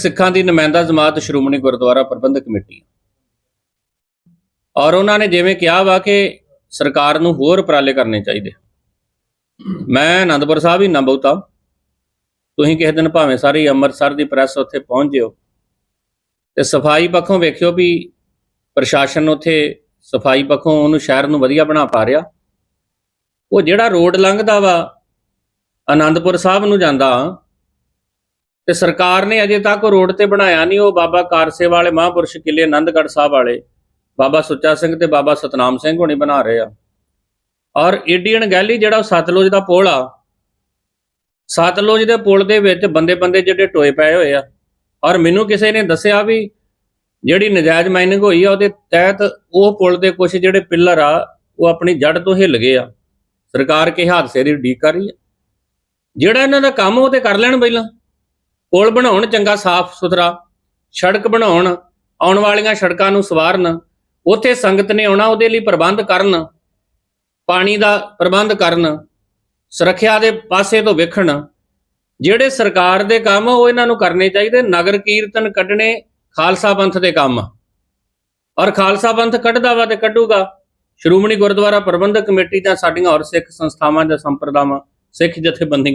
ਸਿੱਖਾਂ ਦੀ ਨੁਮਾਇੰਦਾ ਜਮਾਤ ਸ਼੍ਰੋਮਣੀ ਗੁਰਦੁਆਰਾ ਪ੍ਰਬੰਧਕ ਕਮੇਟੀ। ਔਰ ਉਹਨਾਂ ਨੇ ਜਿਵੇਂ ਕਿਹਾ ਵਾ ਕਿ ਸਰਕਾਰ ਨੂੰ ਹੋਰ ਉਪਰਾਲੇ ਕਰਨੇ ਚਾਹੀਦੇ। ਮੈਂ ਆਨੰਦਪੁਰ ਸਾਹਿਬ ਹੀ ਨਾ ਬਹੁਤਾ ਤੁਸੀਂ ਕਿਸੇ ਦਿਨ ਭਾਵੇਂ ਸਾਰੀ ਅੰਮ੍ਰਿਤਸਰ ਦੀ ਪ੍ਰੈਸ ਉੱਥੇ ਪਹੁੰਚ ਜਿਓ। ਤੇ ਸਫ਼ਾਈ ਪੱਖੋਂ ਵੇਖਿਓ ਵੀ ਪ੍ਰਸ਼ਾਸਨ ਉੱਥੇ ਸਫ਼ਾਈ ਪੱਖੋਂ ਉਹਨੂੰ ਸ਼ਹਿਰ ਨੂੰ ਵਧੀਆ ਬਣਾ ਪਾ ਰਿਹਾ। ਉਹ ਜਿਹੜਾ ਰੋਡ ਲੰਘਦਾ ਵਾ ਆਨੰਦਪੁਰ ਸਾਹਿਬ ਨੂੰ ਜਾਂਦਾ ਤੇ ਸਰਕਾਰ ਨੇ ਅਜੇ ਤੱਕ ਉਹ ਰੋਡ ਤੇ ਬਣਾਇਆ ਨਹੀਂ, ਉਹ ਬਾਬਾ ਕਾਰਸੇ ਵਾਲੇ ਮਹਾਂਪੁਰਸ਼ ਕਿਲੇ ਆਨੰਦਗੜ੍ਹ ਸਾਹਿਬ ਵਾਲੇ, ਬਾਬਾ ਸੁੱਚਾ ਸਿੰਘ ਤੇ ਬਾਬਾ ਸਤਨਾਮ ਸਿੰਘ ਹੋਣੀ ਬਣਾ ਰਹੇ ਆ। ਔਰ ਏਡੀਅਨ ਗੈਲੀ ਜਿਹੜਾ ਉਹ ਸਤਲੁਜ ਦਾ ਪੁਲ ਆ, ਸਤਲੁਜ ਦੇ ਪੁਲ ਦੇ ਵਿੱਚ ਬੰਦੇ ਬੰਦੇ ਜਿਹੜੇ ਟੋਏ ਪਏ ਹੋਏ ਆ। ਔਰ ਮੈਨੂੰ ਕਿਸੇ ਨੇ ਦੱਸਿਆ ਵੀ ਜਿਹੜੀ ਨਜਾਇਜ਼ ਮਾਈਨਿੰਗ ਹੋਈ ਆ, ਉਹਦੇ ਤਹਿਤ ਉਹ ਪੁਲ ਦੇ ਕੁਝ ਜਿਹੜੇ ਪਿੱਲਰ ਆ, ਉਹ ਆਪਣੀ ਜੜ ਤੋਂ ਹਿੱਲ ਗਏ ਆ। ਸਰਕਾਰ ਕੇ ਹਾਦਸੇ ਦੀ ਉਡੀਕ ਕਰ ਰਹੀ ਆ। ਜਿਹੜਾ ਇਹਨਾਂ ਦਾ ਕੰਮ ਉਹ ਤੇ ਕਰ ਲੈਣ ਪਹਿਲਾਂ। ਪੁਲ ਬਣਾਉਣ ਚੰਗਾ ਸਾਫ਼ ਸੁਥਰਾ ਸੜਕ ਬਣਾਉਣ ਆਉਣ ਵਾਲੀਆਂ ਸੜਕਾਂ ਨੂੰ ਸਵਾਰਨ ਉੱਥੇ ਸੰਗਤ ਨੇ ਆਉਣਾ ਉਹਦੇ ਲਈ ਪ੍ਰਬੰਧ ਕਰਨ ਪਾਣੀ ਦਾ ਪ੍ਰਬੰਧ ਕਰਨ ਸੁਰੱਖਿਆ ਦੇ ਪਾਸੇ ਤੋਂ ਵੇਖਣ ਜਿਹੜੇ ਸਰਕਾਰ ਦੇ ਕੰਮ ਆ, ਉਹ ਇਹਨਾਂ ਨੂੰ ਕਰਨੇ ਚਾਹੀਦੇ ਨਗਰ ਕੀਰਤਨ ਕੱਢਣੇ ਖਾਲਸਾ ਪੰਥ ਦੇ ਕੰਮ ਆ। ਔਰ ਖਾਲਸਾ ਪੰਥ ਕੱਢਦਾ ਵਾ ਤੇ ਕੱਢੂਗਾ ਸ਼੍ਰੋਮਣੀ ਗੁਰਦੁਆਰਾ ਪ੍ਰਬੰਧਕ ਕਮੇਟੀ ਜਾਂ ਸਾਡੀਆਂ ਹੋਰ ਸਿੱਖ ਸੰਸਥਾਵਾਂ ਜਾਂ ਸੰਪਰਦਾਵਾਂ ਸਿੱਖ ਜਥੇਬੰਦੀਆਂ